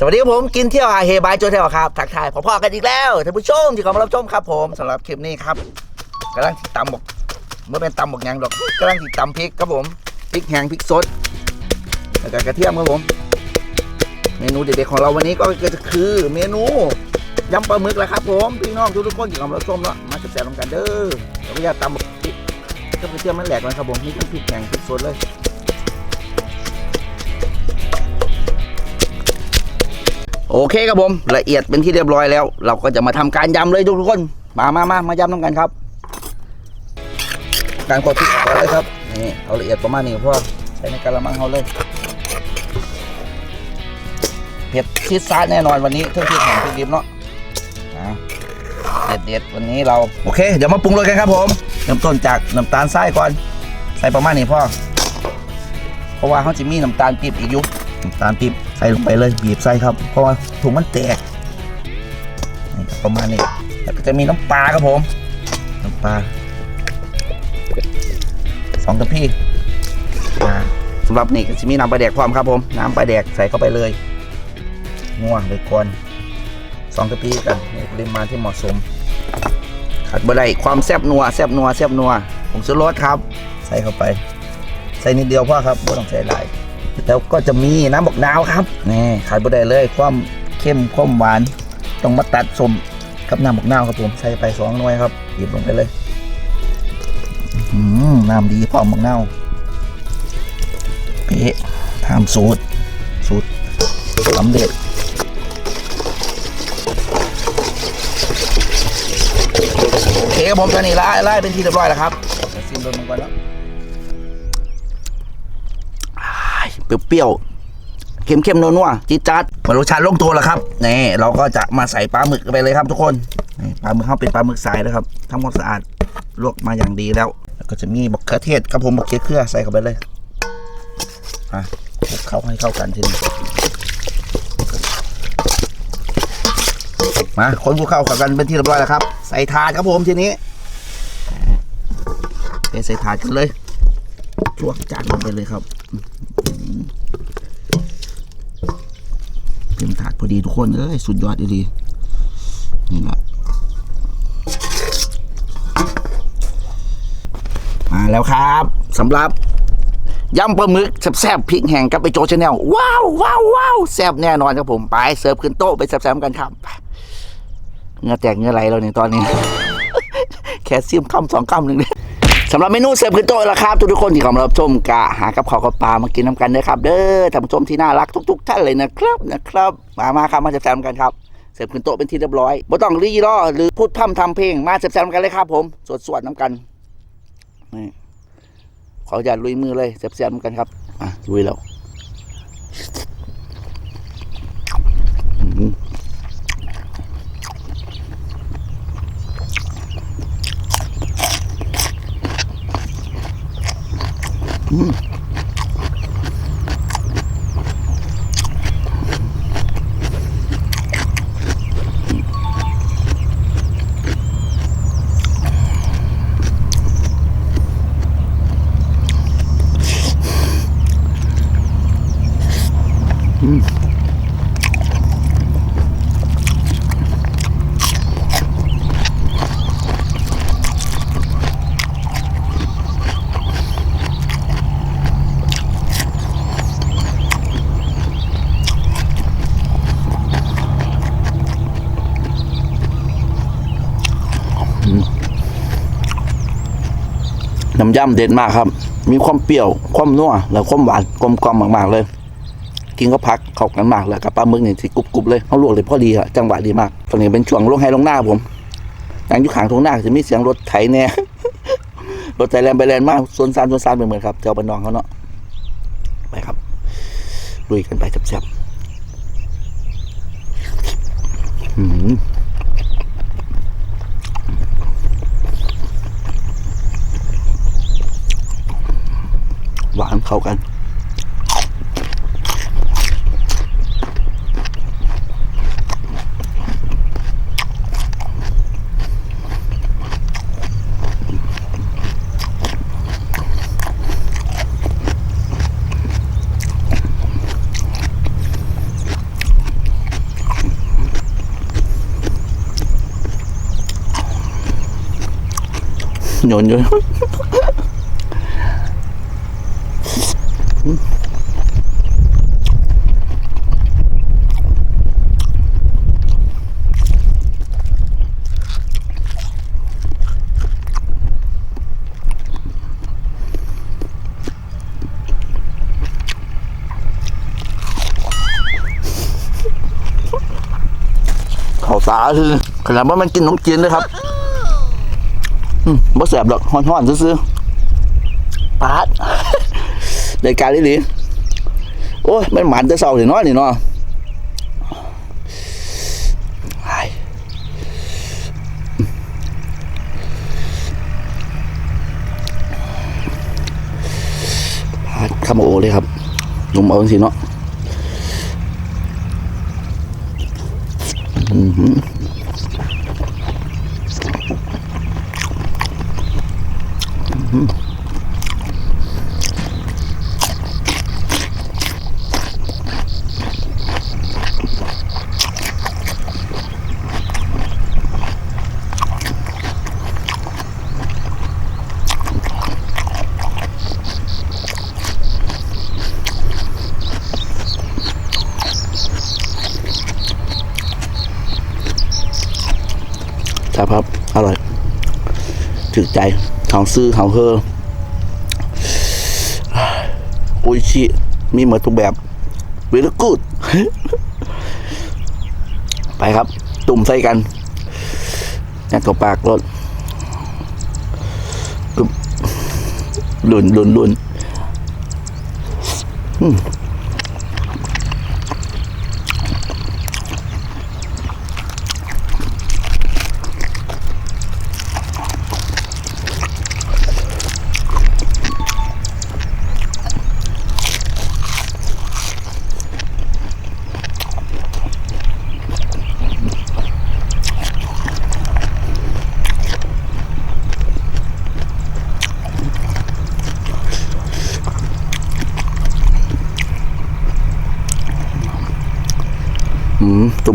สวัสดีครับผมกินเที่ยวอาเฮบายโจเทลครับทักทายพ่อๆกันอีกแล้วท่านผู้ชมที่เข้ามารับชมครับผมสำหรับคลิปนี้ครับกำลังติดตำบอกเมื่อเป็นตำบอกหยังดอกกำลังติดตำพริกครับผมพริกแห้งพริกสดแล้วก็กระเทียมครับผมเมนูเด็ดๆของเราวันนี้ก็คือเมนูยำปลาหมึกแหละครับผมพี่น้องทุกๆคนที่เข้ามารับชมเนาะมาแซ่บๆลงกันเด้อเดี๋ยวก็อยากตำบอกพริกกับกระเทียมมันแหลกมันครับผมนี่ทั้งพริกแห้งพริกสดเลย โอเคครับผมละเอียดเป็นที่เรียบร้อยแล้ว เราก็จะมาทำการยำเลยทุกคน มามามามายำน้ำกันครับ การกดพริกก่อนเลยครับนี่เอาละเอียดประมาณนี้พ่อใส่ในกระมังเขาเลยเผ็ดชิดซ่าแน่นอนวันนี้เครื่องพริกแห้งพริกดิบเนาะเด็ดเด็ดวันนี้เราโอเค เดี๋ยวมาปรุงเลยกันครับผมเริ่มต้นจากน้ำตาลทรายก่อน ใส่ประมาณนี้พ่อเพราะว่าเขาจะมีน้ำตาลปี๊บอีกอยุ น้ำตาลปี๊บใส่ลงไปเลยบีบใส่ครับ เพราะว่าถุงมันแตกประมาณนี้แล้วก็จะมีน้ำปลาครับผม น้ำปลาสองกระพี่สำหรับนี่จะมีน้ำปลาแดกพร้อมครับผมน้ำปลาแดกใส่เข้าไปเลยงัวเลยก่อนสองกระพี่กันในปริมาณที่เหมาะสมขาดบ่ได้ความแซบนัวแซบนัวแซบนัวผงชูรสครับ ใส่เข้าไป ใส่นิดเดียวพอครับไม่ต้องใส่หลาย แล้วก็จะมีน้ำบอกนาวครับนี่ขายบ่ได้เลยความเข้มความหวานต้องมาตัดสมกับน้ำบอกนาวครับผมใส่ไปสองหน่วยครับหยิบลงไปเลยอื้อหือน้ำดีพร้อมบอกนาวเป๊ะทำสูตรสูตรสำเร็จโอเคครับผมตอนนี้ไล่ไล่เป็นที่เรียบร้อยแล้วครับซิมโดนมันก่อนแล้ว เปรี้ยวๆเค็มๆนัวๆจี๊ดจัดมารสชาติลงตัวแล้วครับนี่เราก็จะมาใส่ปลาหมึกไปเลยครับทุกคนนี่ปลาหมึกเขาเป็นปลาหมึกสายนะครับทำความสะอาดลวกมาอย่างดีแล้ว แล้วก็จะมีบักเขือเทศกับผมบักเขือเครือใส่เข้าไปเลยอะเข้าให้เข้ากันทีนี้มาคนคลุกเข้าเข้ากันเป็นที่เรียบร้อยแล้วครับ ใส่ถาดครับผมทีนี้เทใส่ถาดกันเลยลวกจานลงไปเลยครับ เต็ม ถาดพอดีทุกคนเอ้ยสุดยอดดีนี่แหละมาแล้วครับสำหรับยำปลาหมึกแซ่บๆพริกแห้งกับไปโจชาแนลว้าวว้าวว้าวแซ่บแน่นอนครับผมไปเสิร์ฟขึ้นโต๊ะไปแซ่บๆกันครับเงือแตกเงือไหลแล้วในตอนนี้ แค่ซิมคำสองคำหนึ่งเลย สำหรับเมนูเสิร์ฟขึ้นโต๊ะละครับทุกๆคนที่เข้ามารับชมกะหากับข้าวกับปลามากินน้ำกันนะครับ เด้อท่านผู้ชมที่น่ารักทุก ๆ ท่านเลยนะครับนะครับมามาครับมาแซ่บๆกันครับเสิร์ฟขึ้นโต๊ะเป็นที่เรียบร้อยไม่ต้องรีรอหรือพูดพร่ำทำเพลงมาแซ่บๆกันเลยครับ ผมสวดน้ำกันนี่ขออย่าตลุยมือเลยแซ่บๆน้ำกันครับอะลุยแล้ว น้ำยำเด็ดมากครับ มีความเปรี้ยวความนัวแล้วความหวานกลมกล่อมมากๆเลย กินก็พักเข้ากันมากแล้วกับปลาหมึกนี่สิกรุบๆเลยเขาลวกเลยพอดีอะจังหวะดีมากตอนนี้เป็นช่วงลงให้ลงหน้าผมย่งอยู่ขางทงหน้าจะมีเสียงรถไถแน่รถไถแลนไปแลนมากส่วนซานส่วนซานเหมือนๆครับเจ้าบ้านนองเขาเนาะไปครับลุยกันไปแซ่บๆ เข้ากันหยนอยู่ ขาตาคือขนาดว่ามันกินนมจีนเลยครับอืมบ่แสบหรอกฮ้อนๆซื่อๆปาดรายการนี้ดีโอ้ยมันหมันแต่เศร้านี่เนาะนี่เนาะไอ้ปาดคำโอเลยครับนุ่มเอาสิเนาะ อือ ครับครับอร่อยถึกใจเขาซื้อเขาเฮออุยชิมีหมดทุกแบบเวลกูดไปครับ ตุ่มใส่กันยัดกับปากรถลุนลุนลุนอืม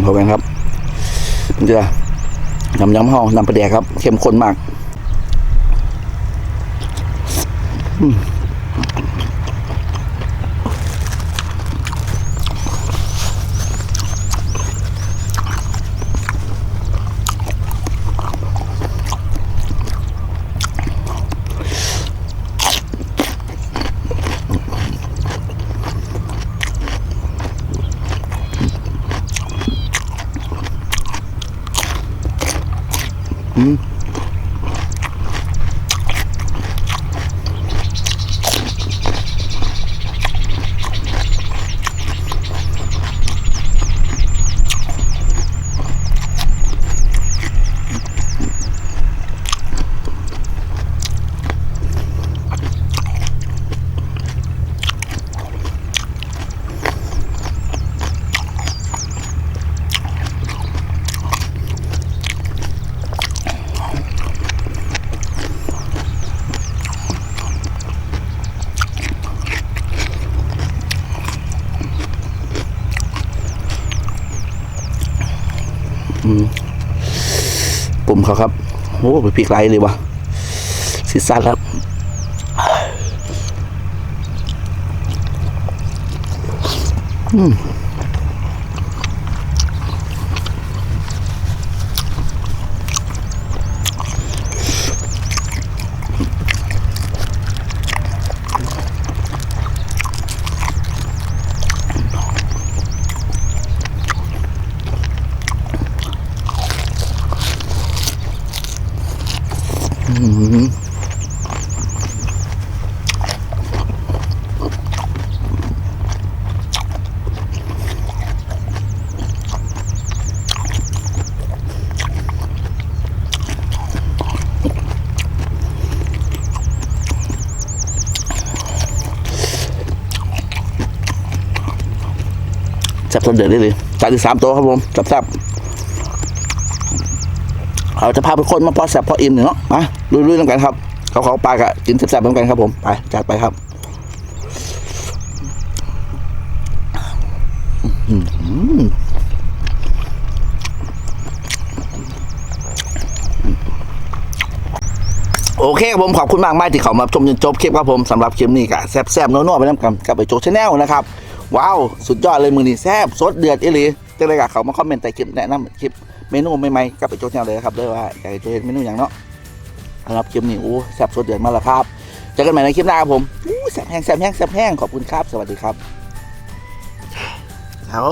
อืมตุ่มเขากันครับมันจะยำยำห่อนำปลาแดกครับ เข้มข้นมาก อืม ปุ่มเขาครับโอ้ไปพิกไรเลยวะสิสัตว์ครับอืม จับตัวเดือดได้เลยจานที่สามตัวครับผมจับแซ่บเราจะพาไปคนมาพอแซ่บพออิ่มเนาะมาลุยๆน้ำกันครับ เขาเขาปลากะกินแซ่บๆน้ำกันครับผมไปจัดไปครับโอเคครับผมขอบคุณมากมากที่เขามาชมจนจบคลิปครับผมสำหรับคลิปนี้ก็แซ่บๆนัวๆไปน้ำกันกับไปโจชแนลนะครับ ว้าว สุดยอดเลยมือนี่แซ่บสดเดือดอีหลีจะเลยกับเขามาคอมเมนต์ใต้คลิปแนะนำคลิปเมนูใหม่ๆกับไปโจชแนวเลยครับด้วยว่าอยากให้โจเห็นเมนูอย่างเนาะสำหรับคลิปนี้โอ้แซ่บสดเดือดมากแล้วครับเจอกันใหม่ในคลิปหน้าครับผมอู้แซ่บแห้งแซ่บแห้งแซ่บแห้งขอบคุณครับ สวัสดีครับเอา